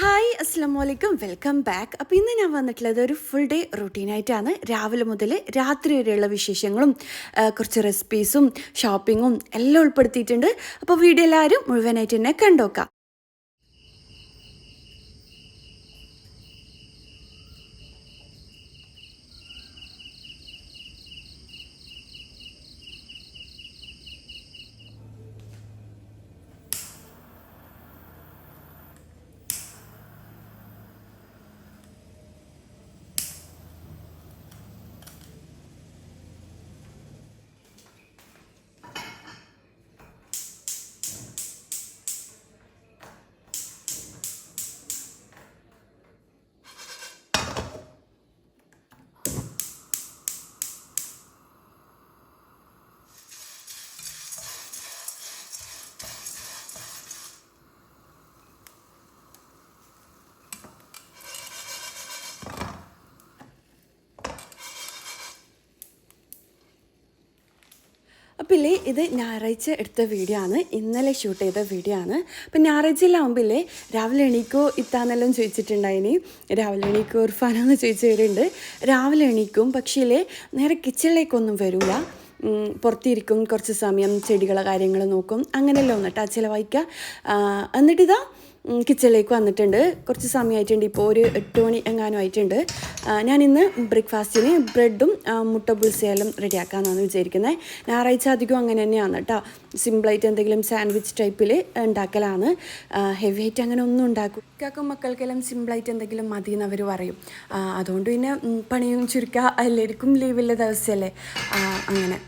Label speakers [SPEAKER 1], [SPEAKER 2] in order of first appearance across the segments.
[SPEAKER 1] Hi അസ്സാം വലൈക്കും welcome back അപ്പോൾ ഇന്ന് ഞാൻ വന്നിട്ടുള്ളത് ഒരു ഫുൾ ഡേ റൂട്ടീനായിട്ടാണ് രാവിലെ മുതൽ രാത്രി വരെയുള്ള വിശേഷങ്ങളും കുറച്ച് റെസിപ്പീസും ഷോപ്പിങ്ങും എല്ലാം ഉൾപ്പെടുത്തിയിട്ടുണ്ട്. അപ്പോൾ വീഡിയോ എല്ലാവരും മുഴുവനായിട്ട് തന്നെ കണ്ടോക്കാം. അപ്പോൾ ഇല്ലേ ഇത് ഞായറാഴ്ച എടുത്ത വീഡിയോ ആണ്. ഇന്നലെ ഷൂട്ട് ചെയ്ത വീഡിയോ ആണ്. അപ്പം ഞായറാഴ്ചയിലാവുമ്പില്ലേ രാവിലെ എണീക്കോ ഇത്താന്നെല്ലാം ചോദിച്ചിട്ടുണ്ടായിനി. രാവിലെ എണീക്കോ ഉർഫാനെന്ന് ചോദിച്ചവരുണ്ട്. രാവിലെ എണീക്കും പക്ഷേ നേരെ കിച്ചണിലേക്കൊന്നും വരില്ല പുറത്തിരിക്കും കുറച്ച് സമയം ചെടികളെ കാര്യങ്ങൾ നോക്കും അങ്ങനെയല്ല ഒന്നിട്ട് ആ ചിലവഴിക്കുക എന്നിട്ടിതാ കിച്ചണിലേക്ക് വന്നിട്ടുണ്ട്. കുറച്ച് സമയമായിട്ടുണ്ട്. ഇപ്പോൾ ഒരു എട്ട് മണി എങ്ങാനും ആയിട്ടുണ്ട്. ഞാനിന്ന് ബ്രേക്ക്ഫാസ്റ്റിന് ബ്രെഡും മുട്ട ബുൾസയെല്ലാം റെഡിയാക്കാമെന്നാണ് വിചാരിക്കുന്നത് ഞായറാഴ്ച അധികം അങ്ങനെ തന്നെയാണ് കേട്ടോ സിമ്പിളായിട്ട് എന്തെങ്കിലും സാൻഡ്വിച്ച് ടൈപ്പിൽ ഉണ്ടാക്കലാണ്. ഹെവി ആയിട്ട് അങ്ങനെ ഒന്നും ഉണ്ടാക്കും. ഇക്കാക്കും മക്കൾക്കെല്ലാം സിമ്പിളായിട്ട് എന്തെങ്കിലും മതി എന്ന് അവർ പറയും അതുകൊണ്ട് പിന്നെ പണിയും ചുരുക്കുക എല്ലാവർക്കും ലീവുള്ള ദിവസമല്ലേ അങ്ങനെ.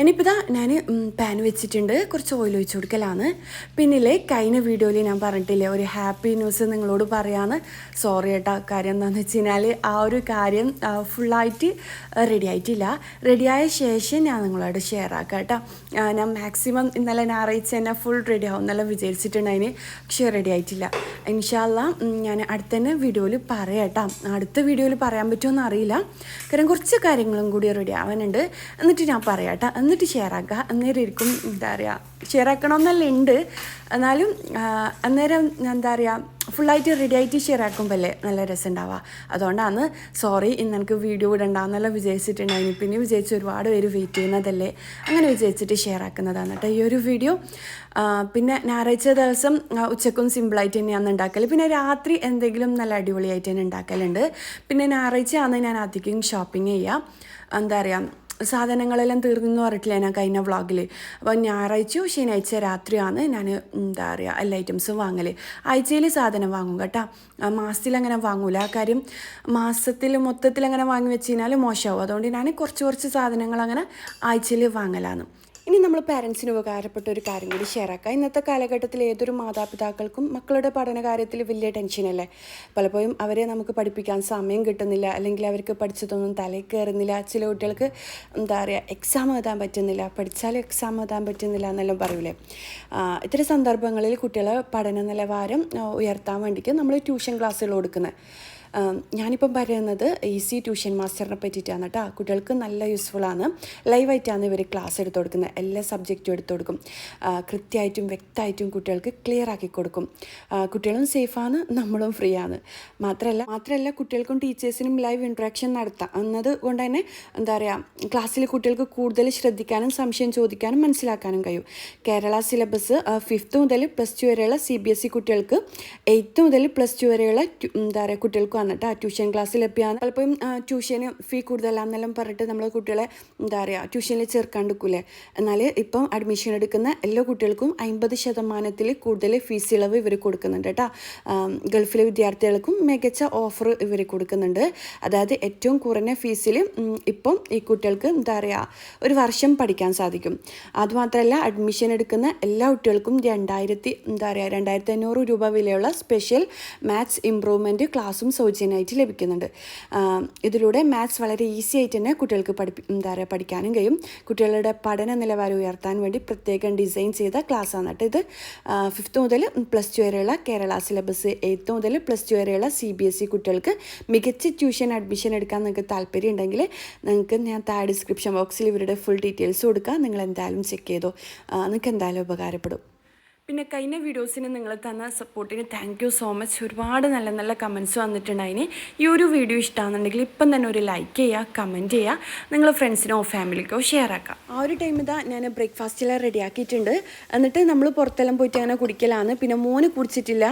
[SPEAKER 1] ഇനിയിപ്പോൾ ഇതാ ഞാൻ പാൻ വെച്ചിട്ടുണ്ട്. കുറച്ച് ഓയിൽ ഒഴിച്ച് കൊടുക്കലാണ്. പിന്നിലെ കഴിഞ്ഞ വീഡിയോയിൽ ഞാൻ പറഞ്ഞിട്ടില്ലേ ഒരു ഹാപ്പി ന്യൂസ് നിങ്ങളോട് പറയാന്ന്. സോറി കേട്ടോ കാര്യം എന്താണെന്ന് വെച്ച് കഴിഞ്ഞാൽ ആ ഒരു കാര്യം ഫുള്ളായിട്ട് റെഡി ആയിട്ടില്ല. റെഡിയായ ശേഷം ഞാൻ നിങ്ങളോട് ഷെയർ ആക്കാം കേട്ടോ. ഞാൻ മാക്സിമം ഇന്നലെ ഞായറാഴ്ച തന്നെ ഫുൾ റെഡി ആവും എന്നെല്ലാം വിചാരിച്ചിട്ടുണ്ടായിന്. പക്ഷേ റെഡി ആയിട്ടില്ല. ഇൻഷാല്ല ഞാൻ അടുത്ത തന്നെ വീഡിയോയിൽ പറയാം കേട്ടോ. അടുത്ത വീഡിയോയിൽ പറയാൻ പറ്റുമെന്ന് അറിയില്ല. കാരണം കുറച്ച് കാര്യങ്ങളും കൂടി റെഡി ആവാനുണ്ട്. എന്നിട്ട് ഞാൻ പറയാം കേട്ടോ. എന്നിട്ട് ഷെയർ ആക്കുക. അന്നേരം ഇരിക്കും എന്താ പറയുക ഷെയർ ആക്കണമെന്നല്ല ഉണ്ട്. എന്നാലും അന്നേരം എന്താ പറയുക ഫുള്ളായിട്ട് റെഡി ആയിട്ട് ഷെയർ ആക്കുമ്പോഴല്ലേ നല്ല രസം ഉണ്ടാവുക. അതുകൊണ്ടാണ് സോറി ഇന്ന് എനിക്ക് വീഡിയോ ഇടണ്ടാന്നെല്ലാം ഇനി പിന്നെ വിജയിച്ച് ഒരുപാട് പേര് വെയിറ്റ് ചെയ്യുന്നതല്ലേ? അങ്ങനെ വിജയിച്ചിട്ട് ഷെയർ ആക്കുന്നതാണ് കേട്ടോ ഈ ഒരു വീഡിയോ പിന്നെ ഞായറാഴ്ച ദിവസം ഉച്ചക്കും സിമ്പിളായിട്ട് തന്നെയാണ് ഉണ്ടാക്കൽ പിന്നെ രാത്രി എന്തെങ്കിലും നല്ല അടിപൊളിയായിട്ട് തന്നെ ഉണ്ടാക്കലുണ്ട്. പിന്നെ ഞായറാഴ്ച ആണ് ഞാൻ അധികം ഷോപ്പിംഗ് ചെയ്യുക എന്താ പറയുക സാധനങ്ങളെല്ലാം തീർന്നു പറഞ്ഞിട്ടില്ല ഞാൻ കഴിഞ്ഞ വ്ളോഗിൽ അപ്പോൾ ഞായറാഴ്ചയോ ശനിയാഴ്ച രാത്രിയാണ് ഞാൻ എന്താ പറയുക എല്ലാ ഐറ്റംസും വാങ്ങൽ ആഴ്ചയിൽ സാധനം വാങ്ങും കേട്ടോ. മാസത്തിൽ അങ്ങനെ വാങ്ങൂല. ആ കാര്യം മാസത്തിൽ മൊത്തത്തിൽ അങ്ങനെ വാങ്ങി വെച്ച് കഴിഞ്ഞാൽ മോശമാവും അതുകൊണ്ട് ഞാൻ കുറച്ച് കുറച്ച് സാധനങ്ങൾ അങ്ങനെ ആഴ്ചയിൽ വാങ്ങലാണ് ഇനി നമ്മൾ പാരൻസിന് ഉപകാരപ്പെട്ട ഒരു കാര്യം കൂടി ഷെയർ ആക്കാം. ഇന്നത്തെ കാലഘട്ടത്തിൽ ഏതൊരു മാതാപിതാക്കൾക്കും മക്കളുടെ പഠന കാര്യത്തിൽ വലിയ ടെൻഷനല്ലേ പലപ്പോഴും അവരെ നമുക്ക് പഠിപ്പിക്കാൻ സമയം കിട്ടുന്നില്ല അല്ലെങ്കിൽ അവർക്ക് പഠിച്ചതൊന്നും തലയിൽ കയറുന്നില്ല ചില കുട്ടികൾക്ക് എന്താ പറയുക എക്സാം എഴുതാൻ പറ്റുന്നില്ല. പഠിച്ചാലും എക്സാം എഴുതാൻ പറ്റുന്നില്ല എന്നെല്ലാം പറയൂലേ? ഇത്തരം സന്ദർഭങ്ങളിൽ കുട്ടികളെ പഠന നിലവാരം ഉയർത്താൻ വേണ്ടിയിട്ട് നമ്മൾ ട്യൂഷൻ ക്ലാസ്സുകൾ കൊടുക്കുന്നത് ഞാനിപ്പം പറയുന്നത് ഈസി ട്യൂഷൻ മാസ്റ്ററിനെ പറ്റിയിട്ടാണ് കേട്ടോ കുട്ടികൾക്ക് നല്ല യൂസ്ഫുൾ ആണ് ലൈവായിട്ടാണ് ഇവർ ക്ലാസ് എടുത്തു കൊടുക്കുന്നത്. എല്ലാ സബ്ജക്റ്റും എടുത്തു കൊടുക്കും. കൃത്യമായിട്ടും വ്യക്തമായിട്ടും കുട്ടികൾക്ക് ക്ലിയർ ആക്കി കൊടുക്കും. കുട്ടികളും സേഫാണ് നമ്മളും ഫ്രീ ആണ് മാത്രമല്ല മാത്രമല്ല കുട്ടികൾക്കും ടീച്ചേഴ്സിനും ലൈവ് ഇൻട്രാക്ഷൻ നടത്താം. എന്നത് കൊണ്ട് തന്നെ എന്താ പറയുക ക്ലാസ്സിൽ കുട്ടികൾക്ക് കൂടുതൽ ശ്രദ്ധിക്കാനും സംശയം ചോദിക്കാനും മനസ്സിലാക്കാനും കഴിയും. കേരള സിലബസ് ഫിഫ്ത്ത് മുതൽ പ്ലസ് ടു വരെയുള്ള സി ബി എസ് ഇ കുട്ടികൾക്ക് എയ്ത്ത് മുതൽ പ്ലസ് ടു വരെയുള്ള എന്താ പറയുക കുട്ടികൾക്ക് വന്നിട്ട് ആ ട്യൂഷൻ ക്ലാസ്സിൽ എപ്പിയാണ് പലപ്പോഴും ട്യൂഷന് ഫീ കൂടുതലാണെന്നെല്ലാം പറഞ്ഞിട്ട് നമ്മൾ കുട്ടികളെ എന്താ പറയുക ട്യൂഷനിൽ ചേർക്കാണ്ടിരിക്കൂലേ എന്നാൽ ഇപ്പം അഡ്മിഷൻ എടുക്കുന്ന എല്ലാ കുട്ടികൾക്കും അമ്പത് ശതമാനത്തിൽ കൂടുതൽ ഫീസ് ഇളവ് ഇവർ കൊടുക്കുന്നുണ്ട് കേട്ടോ. ഗൾഫിലെ വിദ്യാർത്ഥികൾക്കും മികച്ച ഓഫർ ഇവർ കൊടുക്കുന്നുണ്ട്. അതായത് ഏറ്റവും കുറഞ്ഞ ഫീസിൽ ഇപ്പം ഈ കുട്ടികൾക്ക് എന്താ പറയുക ഒരു വർഷം പഠിക്കാൻ സാധിക്കും. അതുമാത്രമല്ല അഡ്മിഷൻ എടുക്കുന്ന എല്ലാ കുട്ടികൾക്കും രണ്ടായിരത്തി എന്താ പറയുക രണ്ടായിരത്തി അഞ്ഞൂറ് രൂപ വിലയുള്ള സ്പെഷ്യൽ മാത്സ് ഇംപ്രൂവ്മെന്റ് ക്ലാസ്സും സൗജന്യമായിട്ട് ലഭിക്കുന്നുണ്ട്. ഇതിലൂടെ മാത്സ് വളരെ ഈസി ആയിട്ട് തന്നെ കുട്ടികൾക്ക് പഠിപ്പി എന്താ പറയുക പഠിക്കാനും കഴിയും. കുട്ടികളുടെ പഠന നിലവാരം ഉയർത്താൻ വേണ്ടി പ്രത്യേകം ഡിസൈൻ ചെയ്ത ക്ലാസ്സാണ് കേട്ടോ ഇത്. ഫിഫ്ത്ത് മുതൽ പ്ലസ് ടു വരെയുള്ള കേരള സിലബസ് എയ്ത്ത് മുതൽ പ്ലസ് ടു വരെയുള്ള സി ബി എസ് ഇ കുട്ടികൾക്ക് മികച്ച ട്യൂഷൻ അഡ്മിഷൻ എടുക്കാൻ നിങ്ങൾക്ക് താല്പര്യം ഉണ്ടെങ്കിൽ നിങ്ങൾക്ക് ഞാൻ താഴെ ഡിസ്ക്രിപ്ഷൻ ബോക്സിൽ ഇവരുടെ ഫുൾ ഡീറ്റെയിൽസ് കൊടുക്കാം. നിങ്ങൾ എന്തായാലും ചെക്ക് ചെയ്തോ. നിങ്ങൾക്ക് എന്തായാലും ഉപകാരപ്പെടും. പിന്നെ കഴിഞ്ഞ വീഡിയോസിന് നിങ്ങൾ തന്ന സപ്പോർട്ടിന് താങ്ക് യു സോ മച്ച് ഒരുപാട് നല്ല നല്ല കമൻസ് വന്നിട്ടുണ്ടായിന്. ഈ ഒരു വീഡിയോ ഇഷ്ടമാണെന്നുണ്ടെങ്കിൽ ഇപ്പം തന്നെ ഒരു ലൈക്ക് ചെയ്യുക കമന്റ് ചെയ്യുക നിങ്ങൾ ഫ്രണ്ട്സിനോ ഫാമിലിക്കോ ഷെയർ ആക്കാം. ആ ഒരു ടൈം ഇതാ ഞാൻ ബ്രേക്ക്ഫാസ്റ്റെല്ലാം റെഡിയാക്കിയിട്ടുണ്ട് എന്നിട്ട് നമ്മൾ പുറത്തെല്ലാം പോയിട്ട് അങ്ങനെ കുടിക്കലാണ്. പിന്നെ മോന് കുടിച്ചിട്ടില്ല.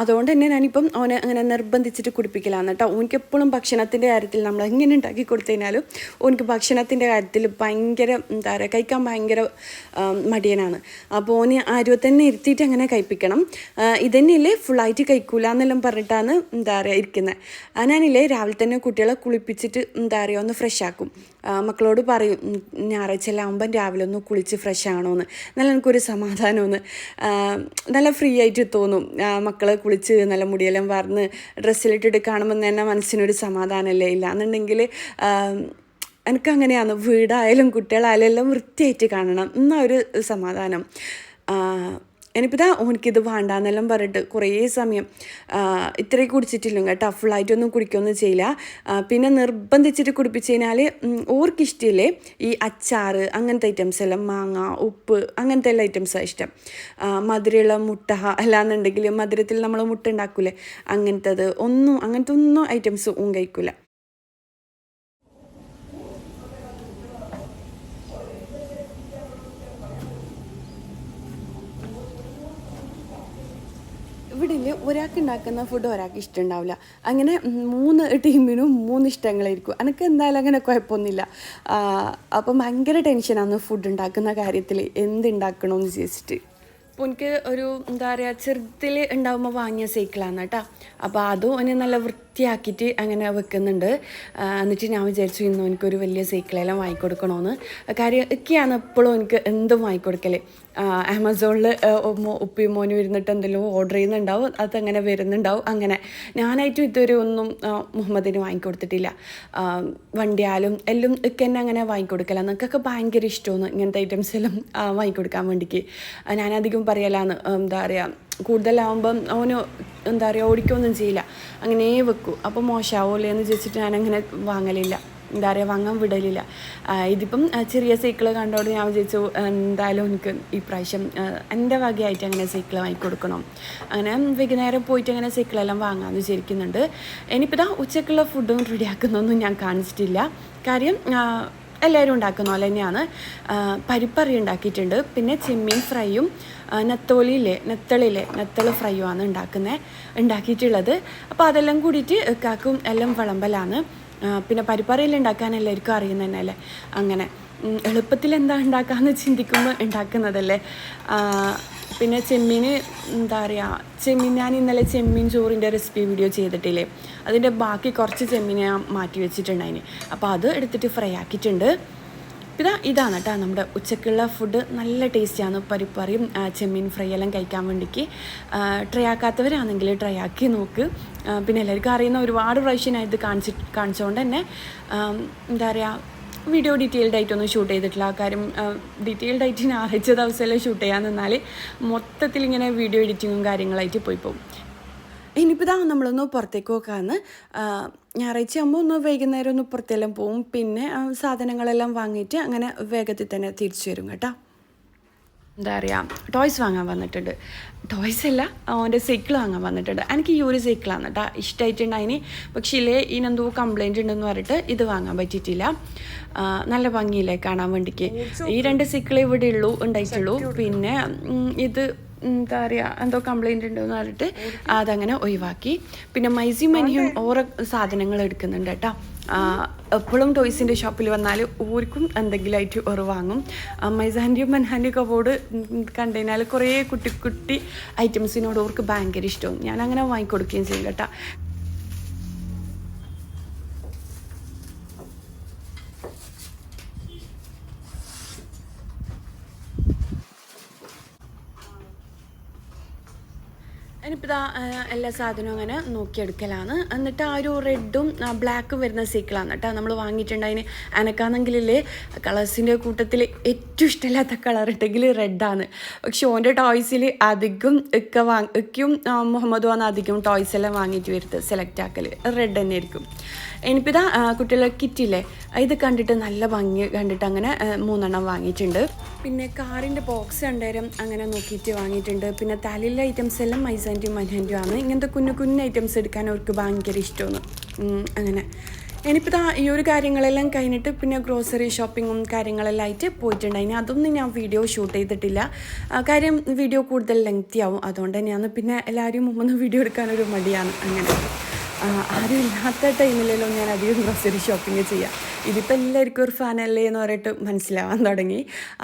[SPEAKER 1] അതുകൊണ്ട് തന്നെ ഞാനിപ്പം അവനെ അങ്ങനെ നിർബന്ധിച്ചിട്ട് കുടിപ്പിക്കലാണ് കേട്ടോ ഓനിക്ക് എപ്പോഴും ഭക്ഷണത്തിന്റെ കാര്യത്തിൽ നമ്മൾ എങ്ങനെ ഉണ്ടാക്കി കൊടുത്തു കഴിഞ്ഞാലും ഓനിക്ക് ഭക്ഷണത്തിന്റെ കാര്യത്തിൽ ഭയങ്കര എന്താ പറയുക കഴിക്കാൻ ഭയങ്കര മടിയനാണ്. അപ്പോൾ ഓന് ആരും ഇരുത്തിയിട്ട് അങ്ങനെ കഴിപ്പിക്കണം. ഇതന്നെയല്ലേ ഫുള്ളായിട്ട് കഴിക്കൂല എന്നെല്ലാം പറഞ്ഞിട്ടാണ് എന്താ പറയുക ഇരിക്കുന്നത് ഞാനില്ലേ രാവിലെ തന്നെ കുട്ടികളെ കുളിപ്പിച്ചിട്ട് എന്താ പറയുക ഒന്ന് ഫ്രഷ് ആക്കും. മക്കളോട് പറയും ഞായറാഴ്ച ആകുമ്പം രാവിലെ ഒന്ന് കുളിച്ച് ഫ്രഷ് ആണോന്ന് നല്ല എനിക്കൊരു സമാധാനമൊന്ന് നല്ല ഫ്രീ ആയിട്ട് തോന്നും. മക്കളെ കുളിച്ച് നല്ല മുടിയെല്ലാം വാർന്ന് ഡ്രസ്സിലിട്ടിട്ട് കാണുമ്പോൾ തന്നെ മനസ്സിനൊരു സമാധാനമല്ലേ ഇല്ല എന്നുണ്ടെങ്കിൽ എനിക്കങ്ങനെയാണ്. വീടായാലും കുട്ടികളായാലും എല്ലാം വൃത്തിയായിട്ട് കാണണം. എന്നാ ഒരു സമാധാനം. എനിക്കിതാ ഓനിക്കിത് വേണ്ടാന്നെല്ലാം പറഞ്ഞിട്ട് കുറേ സമയം ഇത്രേ കുടിച്ചിട്ടില്ല കേട്ടോ. ഫുള്ളായിട്ടൊന്നും കുടിക്കുകയൊന്നും ചെയ്യില്ല. പിന്നെ നിർബന്ധിച്ചിട്ട് കുടിപ്പിച്ച് കഴിഞ്ഞാൽ ഓർക്കിഷ്ടമില്ലേ ഈ അച്ചാറ് അങ്ങനത്തെ ഐറ്റംസ് എല്ലാം മാങ്ങ ഉപ്പ് അങ്ങനത്തെ എല്ലാ ഐറ്റംസാണ് ഇഷ്ടം. മധുരയുള്ള മുട്ട അല്ലാന്നുണ്ടെങ്കിൽ മധുരത്തിൽ നമ്മൾ മുട്ട ഉണ്ടാക്കൂലേ? അങ്ങനത്തത് ഒന്നും അങ്ങനത്തെ ഒന്നും ഐറ്റംസ് ഊൻ കഴിക്കൂല. ഇവിടെ ഒരാൾക്ക് ഉണ്ടാക്കുന്ന ഫുഡ് ഒരാൾക്ക് ഇഷ്ടമുണ്ടാവില്ല. അങ്ങനെ മൂന്ന് ടീമിനും മൂന്ന് ഇഷ്ടങ്ങളായിരിക്കും. എനിക്ക് എന്തായാലും അങ്ങനെ കുഴപ്പമൊന്നുമില്ല. അപ്പം ഭയങ്കര ടെൻഷനാണ് ഫുഡ് ഉണ്ടാക്കുന്ന കാര്യത്തിൽ എന്ത് ഉണ്ടാക്കണമെന്ന് വിചാരിച്ചിട്ട്. അപ്പോൾ എനിക്ക് ഒരു എന്താ പറയുക ചെറുതിൽ ഉണ്ടാകുമ്പോൾ വാങ്ങിയ സൈക്കിളാണ് കേട്ടോ അപ്പോൾ അതും ഒന്ന് നല്ല വൃത്തിയാക്കിയിട്ട് അങ്ങനെ വെക്കുന്നുണ്ട്. എന്നിട്ട് ഞാൻ വിചാരിച്ചു ഇന്നും എനിക്കൊരു വലിയ സൈക്കിളെല്ലാം വാങ്ങിക്കൊടുക്കണമെന്ന് കാര്യം ഒക്കെയാണ് എപ്പോഴും എനിക്ക് എന്തും വാങ്ങിക്കൊടുക്കൽ ആമസോണിൽ ഉപ്പിയും മോനും ഇരുന്നിട്ട് എന്തെങ്കിലും ഓർഡർ ചെയ്യുന്നുണ്ടാവും. അതങ്ങനെ വരുന്നുണ്ടാവും. അങ്ങനെ ഞാനായിട്ടും ഇതുവരെ ഒന്നും മുഹമ്മദിന് വാങ്ങിക്കൊടുത്തിട്ടില്ല. വണ്ടിയാലും എല്ലാം ഒക്കെ തന്നെ അങ്ങനെ വാങ്ങിക്കൊടുക്കല. നിങ്ങൾക്കൊക്കെ ഭയങ്കര ഇഷ്ടമാണ് ഇങ്ങനത്തെ ഐറ്റംസ് എല്ലാം വാങ്ങിക്കൊടുക്കാൻ വേണ്ടിക്ക്. ഞാനധികം പറയലാണ് എന്താ പറയുക കൂടുതലാവുമ്പം അവന് എന്താ പറയുക ഓടിക്കുകയൊന്നും ചെയ്യില്ല. അങ്ങനെ വെക്കും. അപ്പോൾ മോശമാവില്ലേ എന്ന് ചോദിച്ചിട്ട് ഞാനങ്ങനെ വാങ്ങലില്ല. എന്താ പറയുക വാങ്ങാൻ വിടലില്ല. ഇതിപ്പം ചെറിയ സൈക്കിൾ കണ്ടോണ്ട് ഞാൻ വിചാരിച്ചു എന്തായാലും എനിക്ക് ഈ പ്രാവശ്യം ആ, എന്റെ വകയായിട്ട് അങ്ങനെ സൈക്കിൾ വാങ്ങിക്കൊടുക്കണം അങ്ങനെ വൈകുന്നേരം പോയിട്ട് അങ്ങനെ സൈക്കിളെല്ലാം വാങ്ങാമെന്ന് വിചാരിക്കുന്നുണ്ട്. ഇനിയിപ്പോൾ ഇതാ ഉച്ചക്കുള്ള ഫുഡും റെഡിയാക്കുന്നൊന്നും ഞാൻ കാണിച്ചിട്ടില്ല. കാര്യം എല്ലാവരും ഉണ്ടാക്കുന്ന പോലെ തന്നെയാണ്. പരിപ്പറി ഉണ്ടാക്കിയിട്ടുണ്ട്. പിന്നെ ചെമ്മീൻ ഫ്രൈയും ആ, നെത്തളിയിലെ നെത്തള ഫ്രൈയുമാണ് ഉണ്ടാക്കുന്നത് ഉണ്ടാക്കിയിട്ടുള്ളത്. അപ്പോൾ അതെല്ലാം കൂടിയിട്ട് കാക്കും എല്ലാം വിളമ്പലാണ്. പിന്നെ പരിപ്പറിയിൽ ഉണ്ടാക്കാൻ എല്ലാവർക്കും അറിയുന്ന തന്നെ അല്ലേ അങ്ങനെ എളുപ്പത്തിൽ എന്താ ഉണ്ടാക്കാമെന്ന് ചിന്തിക്കുമ്പോൾ ഉണ്ടാക്കുന്നതല്ലേ? പിന്നെ ചെമ്മീന് എന്താ പറയുക ചെമ്മീൻ ഞാൻ ഇന്നലെ ചെമ്മീൻ ചോറിന്റെ റെസിപ്പി വീഡിയോ ചെയ്തിട്ടില്ലേ? അതിന്റെ ബാക്കി കുറച്ച് ചെമ്മീൻ ഞാൻ മാറ്റി വെച്ചിട്ടുണ്ടായിന്. അപ്പോൾ അത് എടുത്തിട്ട് ഫ്രൈ ആക്കിയിട്ടുണ്ട്. ഇതാ ഇതാണ് കേട്ടോ നമ്മുടെ ഉച്ചക്കുള്ള ഫുഡ് നല്ല ടേസ്റ്റിയാണ് പരിപ്പറിയും ചെമ്മീൻ ഫ്രൈ എല്ലാം കഴിക്കാൻ വേണ്ടിക്ക്. ട്രൈ ആക്കാത്തവരാണെങ്കിൽ ട്രൈ ആക്കി നോക്ക്. പിന്നെ എല്ലാവർക്കും അറിയുന്ന ഒരുപാട് പ്രാവശ്യം ഞാൻ ഇത് കാണിച്ച് കാണിച്ചുകൊണ്ട് തന്നെ എന്താ പറയുക വീഡിയോ ഡീറ്റെയിൽഡ് ആയിട്ടൊന്നും ഷൂട്ട് ചെയ്തിട്ടില്ല. കാര്യം ഡീറ്റെയിൽഡ് ആയിട്ട് ഞാൻ ആഴ്ച ദിവസമല്ലേ ഷൂട്ട് ചെയ്യാൻ നിന്നാൽ മൊത്തത്തിൽ ഇങ്ങനെ വീഡിയോ എഡിറ്റിങ്ങും കാര്യങ്ങളായിട്ട് പോയി പോകും ഇനിയിപ്പോൾ നമ്മളൊന്ന് പുറത്തേക്ക് നോക്കാമെന്ന് ഞായറാഴ്ച ആകുമ്പോൾ ഒന്ന് വൈകുന്നേരം ഒന്ന് പുറത്തെല്ലാം പോവും. പിന്നെ സാധനങ്ങളെല്ലാം വാങ്ങിയിട്ട് അങ്ങനെ വേഗത്തിൽ തന്നെ തിരിച്ചു വരും കേട്ടോ. എന്താ പറയുക ടോയ്സ് വാങ്ങാൻ വന്നിട്ടുണ്ട്. ടോയ്സ് അല്ല അവന്റെ സൈക്കിൾ വാങ്ങാൻ വന്നിട്ടുണ്ട്. എനിക്ക് ഈ ഒരു സൈക്കിളാണ് കേട്ടോ ഇഷ്ടമായിട്ടുണ്ട് അതിന് പക്ഷേ ഇല്ലേ ഇതിനെന്തോ കംപ്ലൈന്റ് ഉണ്ടെന്ന് പറഞ്ഞിട്ട് ഇത് വാങ്ങാൻ പറ്റിയിട്ടില്ല. നല്ല ഭംഗിയില്ലേ കാണാൻ വേണ്ടിക്ക്. ഈ രണ്ട് സൈക്കിളേ ഇവിടെ ഉള്ളൂ ഉണ്ടായിട്ടുള്ളൂ. പിന്നെ ഇത് എന്താ പറയുക എന്തോ കംപ്ലൈന്റ് ഉണ്ടെന്ന് പറഞ്ഞിട്ട് അതങ്ങനെ ഒഴിവാക്കി. പിന്നെ മൈസി മനിയും ഓരോ സാധനങ്ങൾ എടുക്കുന്നുണ്ട് കേട്ടോ. എപ്പോഴും ടോയ്സിന്റെ ഷോപ്പിൽ വന്നാൽ ഓർക്കും എന്തെങ്കിലുമായിട്ട് ഓർ വാങ്ങും. മൈസാന്റെയും മൻഹാന്റെയും ബോർഡ് കണ്ടുകഴിഞ്ഞാൽ കുറേ കുട്ടി കുട്ടി ഐറ്റംസിനോട് ഓർക്ക് ഭയങ്കര ഇഷ്ടവും. ഞാൻ അങ്ങനെ വാങ്ങിക്കൊടുക്കുകയും ചെയ്യും കേട്ടോ. എല്ലാ സാധനവും അങ്ങനെ നോക്കിയെടുക്കലാണ്. എന്നിട്ട് ആ ഒരു റെഡും ബ്ലാക്കും വരുന്ന സൈക്കിളാണ് കേട്ടോ. നമ്മൾ വാങ്ങിയിട്ടുണ്ട് അതിന് എനക്കാണെങ്കിലേ കളേഴ്സിന്റെ കൂട്ടത്തിൽ ഏറ്റവും ഇഷ്ടമില്ലാത്ത കളർ ഉണ്ടെങ്കിൽ റെഡാണ്. പക്ഷെ ഓന്റെ ടോയ്സിൽ അധികം ഒക്കെ വാങ്ങ ഒക്കെയും മുഹമ്മദ് വന്ന് അധികം ടോയ്സ് എല്ലാം വാങ്ങിയിട്ട് വരുന്നത് സെലക്ട് ആക്കൽ റെഡ് തന്നെ ആയിരിക്കും ആ, കുട്ടികളെ കിറ്റില്ലേ? ഇത് കണ്ടിട്ട് നല്ല ഭംഗി കണ്ടിട്ട് അങ്ങനെ മൂന്നെണ്ണം വാങ്ങിയിട്ടുണ്ട്. പിന്നെ കാറിന്റെ ബോക്സ് രണ്ടേരം അങ്ങനെ നോക്കിയിട്ട് വാങ്ങിയിട്ടുണ്ട്. പിന്നെ തലയിലെ ഐറ്റംസ് എല്ലാം മൈസാന്റും മൻഹാന്റും ആണ്. ഇങ്ങനത്തെ കുഞ്ഞു കുഞ്ഞു ഐറ്റംസ് എടുക്കാൻ അവർക്ക് ഭയങ്കര ഇഷ്ടമാണ്. അങ്ങനെ. ഇനിയിപ്പോൾ ഈ ഒരു കാര്യങ്ങളെല്ലാം കഴിഞ്ഞിട്ട് പിന്നെ ഗ്രോസറി ഷോപ്പിങ്ങും കാര്യങ്ങളെല്ലാം ആയിട്ട് പോയിട്ടുണ്ടായിന് അതൊന്നും ഞാൻ വീഡിയോ ഷൂട്ട് ചെയ്തിട്ടില്ല. കാര്യം വീഡിയോ കൂടുതൽ ലെങ്തി ആവും. അതുകൊണ്ട് തന്നെയാണ് പിന്നെ എല്ലാവരും മുമ്പ് വീഡിയോ എടുക്കാനൊരു മടിയാണ്. അങ്ങനെ. ഇല്ലാത്ത ടൈമിലല്ലോ ഞാൻ അധികം ഗ്രോസറി ഷോപ്പിംഗ് ചെയ്യാം. ഇതിപ്പോൾ എല്ലാവർക്കും ഒരു ഫാനല്ലേ എന്ന് പറഞ്ഞിട്ട് മനസ്സിലാവാൻ തുടങ്ങി.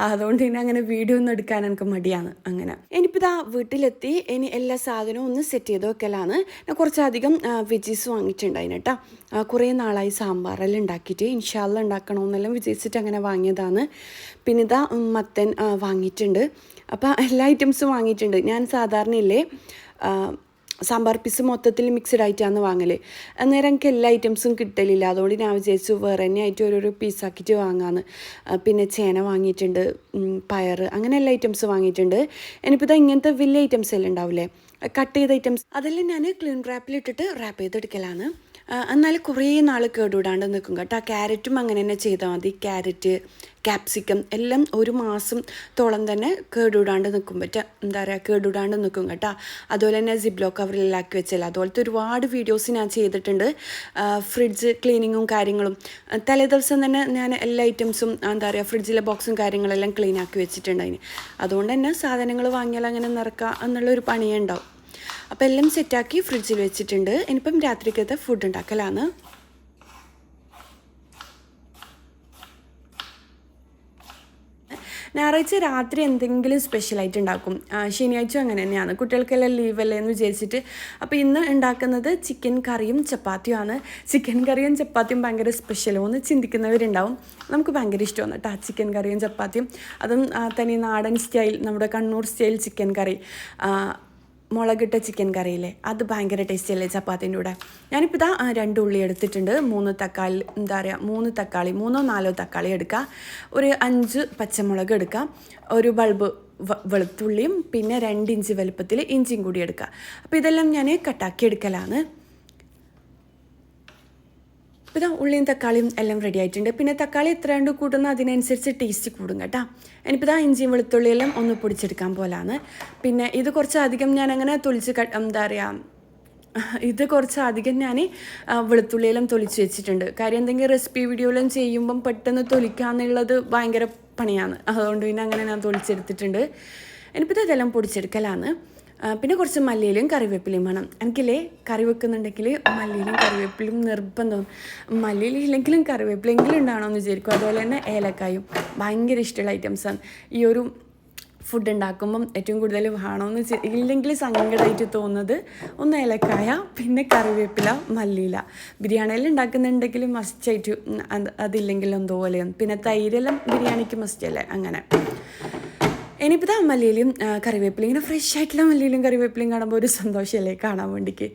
[SPEAKER 1] അതുകൊണ്ട് തന്നെ അങ്ങനെ വീഡിയോ ഒന്നും എടുക്കാൻ എനിക്ക് മടിയാണ് അങ്ങനെ. ഇനിയിപ്പോൾ ഇതാ വീട്ടിലെത്തി. ഇനി എല്ലാ സാധനവും ഒന്ന് സെറ്റ് ചെയ്ത് വെക്കലാണ്. ഞാൻ കുറച്ചധികം വെജീസ് വാങ്ങിയിട്ടുണ്ടായിന് കേട്ടോ കുറേ നാളായി സാമ്പാറെല്ലാം ഉണ്ടാക്കിയിട്ട് ഇൻഷാല്ല ഉണ്ടാക്കണമെന്നെല്ലാം വിചാരിച്ചിട്ട് അങ്ങനെ വാങ്ങിയതാണ്. പിന്നെ ഇതാ മത്തൻ വാങ്ങിയിട്ടുണ്ട്. അപ്പോൾ എല്ലാ ഐറ്റംസും വാങ്ങിയിട്ടുണ്ട്. ഞാൻ സാധാരണ ഇല്ലേ ആ, സാമ്പാർ പീസ് മൊത്തത്തിൽ മിക്സ്ഡ് ആയിട്ടാണ് വാങ്ങൽ അന്നേരം എനിക്ക് എല്ലാ ഐറ്റംസും കിട്ടലില്ല. അതുകൊണ്ട് ഞാൻ വിചാരിച്ചു വേറെ തന്നെ ആയിട്ട് ഓരോരോ പീസാക്കിയിട്ട് വാങ്ങാമെന്ന് ആ, പിന്നെ ചേന വാങ്ങിയിട്ടുണ്ട് പയർ അങ്ങനെ എല്ലാ ഐറ്റംസ് വാങ്ങിയിട്ടുണ്ട്. ഇനിയിപ്പോൾ ഇതാ ഇങ്ങനത്തെ വലിയ ഐറ്റംസ് എല്ലാം ഉണ്ടാവില്ലേ കട്ട് ചെയ്ത ഐറ്റംസ് അതെല്ലാം ഞാൻ ക്ലീൻ റാപ്പിലിട്ടിട്ട് റാപ്പ് ചെയ്തെടുക്കലാണ്. എന്നാൽ കുറേ നാൾ കേടുവിടാണ്ട് നിൽക്കും കേട്ടോ. ക്യാരറ്റും അങ്ങനെ തന്നെ ചെയ്താൽ മതി. ക്യാരറ്റ് ക്യാപ്സിക്കം എല്ലാം ഒരു മാസം തോളം തന്നെ കേടുവിടാണ്ട് നിൽക്കും പറ്റുക എന്താ പറയുക കേടുവിടാണ്ട് നിൽക്കും കേട്ടോ. അതുപോലെ തന്നെ സിബ്ലോ കവറിലാക്കി വെച്ചാൽ അതുപോലത്തെ ഒരുപാട് വീഡിയോസ് ഞാൻ ചെയ്തിട്ടുണ്ട്. ഫ്രിഡ്ജ് ക്ലീനിങ്ങും കാര്യങ്ങളും. തലേ ദിവസം തന്നെ ഞാൻ എല്ലാ ഐറ്റംസും എന്താ പറയുക ഫ്രിഡ്ജിലെ ബോക്സും കാര്യങ്ങളെല്ലാം ക്ലീൻ ആക്കി വെച്ചിട്ടുണ്ട് അതിന് അതുകൊണ്ട് തന്നെ സാധനങ്ങൾ വാങ്ങിയാൽ അങ്ങനെ നിറക്കുക എന്നുള്ളൊരു പണിയേ ഉണ്ടാവും. അപ്പോൾ എല്ലാം സെറ്റാക്കി ഫ്രിഡ്ജിൽ വെച്ചിട്ടുണ്ട്. ഇനിയിപ്പം രാത്രിക്കത്തെ ഫുഡ് ഉണ്ടാക്കലാണ്. ഞായറാഴ്ച രാത്രി എന്തെങ്കിലും സ്പെഷ്യലായിട്ട് ഉണ്ടാക്കും. ശനിയാഴ്ച അങ്ങനെ തന്നെയാണ്. കുട്ടികൾക്കെല്ലാം ലീവല്ലേ എന്ന് വിചാരിച്ചിട്ട്. അപ്പോൾ ഇന്ന് ഉണ്ടാക്കുന്നത് ചിക്കൻ കറിയും ചപ്പാത്തിയുമാണ് ചിക്കൻ കറിയും ചപ്പാത്തിയും ഭയങ്കര സ്പെഷ്യലോ എന്ന് ചിന്തിക്കുന്നവരുണ്ടാവും. നമുക്ക് ഭയങ്കര ഇഷ്ടമാണ് കേട്ടോ ചിക്കൻ കറിയും ചപ്പാത്തിയും. അതും തനി നാടൻ സ്റ്റൈൽ നമ്മുടെ കണ്ണൂർ സ്റ്റൈൽ ചിക്കൻ കറി. മുളകിട്ട ചിക്കൻ കറിയില്ലേ? അത് ഭയങ്കര ടേസ്റ്റ് അല്ലേ ചപ്പാത്തിന്റെ കൂടെ? ഞാനിപ്പോൾ ഇതാ രണ്ട് ഉള്ളി എടുത്തിട്ടുണ്ട്. മൂന്ന് തക്കാളി എന്താ പറയുക മൂന്ന് തക്കാളി മൂന്നോ നാലോ തക്കാളി എടുക്കുക ഒരു അഞ്ച് പച്ചമുളക് എടുക്കുക ഒരു ബൾബ് വെളുത്തുള്ളിയും പിന്നെ രണ്ട് ഇഞ്ച് വലുപ്പത്തിൽ ഇഞ്ചിയും കൂടി എടുക്കുക അപ്പോൾ ഇതെല്ലാം ഞാൻ കട്ടാക്കി എടുക്കലാണ്. അപ്പോൾ ഇതാ ഉള്ളിയും തക്കാളിയും എല്ലാം റെഡി ആയിട്ടുണ്ട്. പിന്നെ തക്കാളി എത്രയുണ്ട് കൂട്ടുന്ന? അതിനനുസരിച്ച് ടേസ്റ്റ് കൂടും കേട്ടോ. എനിക്കിപ്പോൾ ഇതാ ഇഞ്ചിയും വെളുത്തുള്ളിയെല്ലാം ഒന്ന് പൊടിച്ചെടുക്കാൻ പോലാണ്. പിന്നെ ഇത് കുറച്ചധികം ഞാൻ അങ്ങനെ തൊലിച്ച് ക എന്താ പറയുക ഇത് കുറച്ച് അധികം ഞാൻ വെളുത്തുള്ളിയെല്ലാം തൊലിച്ച് വെച്ചിട്ടുണ്ട്. കാര്യം എന്തെങ്കിലും റെസിപ്പി വീഡിയോയിലും ചെയ്യുമ്പം പെട്ടെന്ന് തൊലിക്കാന്നുള്ളത് ഭയങ്കര പണിയാണ്. അതുകൊണ്ട് പിന്നെ അങ്ങനെ ഞാൻ തൊലിച്ചെടുത്തിട്ടുണ്ട്. എനിക്കിപ്പോൾ ഇതെല്ലാം പൊടിച്ചെടുക്കലാണ്. പിന്നെ കുറച്ച് മല്ലിയിലും കറിവേപ്പിലയും വേണം. എനിക്കില്ലേ കറി വെക്കുന്നുണ്ടെങ്കിൽ മല്ലിയിലും കറിവേപ്പിലും നിർബന്ധം. മല്ലിയിലില്ലെങ്കിലും കറിവേപ്പിലെങ്കിലും ഉണ്ടാവണമെന്ന് വിചാരിക്കും. അതുപോലെ തന്നെ ഏലക്കായും ഭയങ്കര ഇഷ്ടമുള്ള ഐറ്റംസാണ് ഈ ഒരു ഫുഡ് ഉണ്ടാക്കുമ്പം ഏറ്റവും കൂടുതൽ വേണമെന്ന് ഇല്ലെങ്കിൽ സങ്കടമായിട്ട് തോന്നുന്നത് ഒന്ന് ഏലക്കായ പിന്നെ കറിവേപ്പില മല്ലിയില. ബിരിയാണിയിൽ ഉണ്ടാക്കുന്നുണ്ടെങ്കിൽ മസ്റ്റായിട്ട് അതില്ലെങ്കിലും എന്തോ പോലെയാണ്. പിന്നെ തൈരെല്ലാം ബിരിയാണിക്ക് മസ്റ്റല്ലേ അങ്ങനെ. ഇനിയിപ്പോൾ ഇതാ മല്ലിയിലും ആ, കറിവേപ്പിലയും ഇങ്ങനെ ഫ്രഷ് ആയിട്ടുള്ള മല്ലിയിലും കറിവേപ്പിലയും കാണുമ്പോൾ ഒരു സന്തോഷമല്ലേ കാണാൻ വേണ്ടിക്ക്.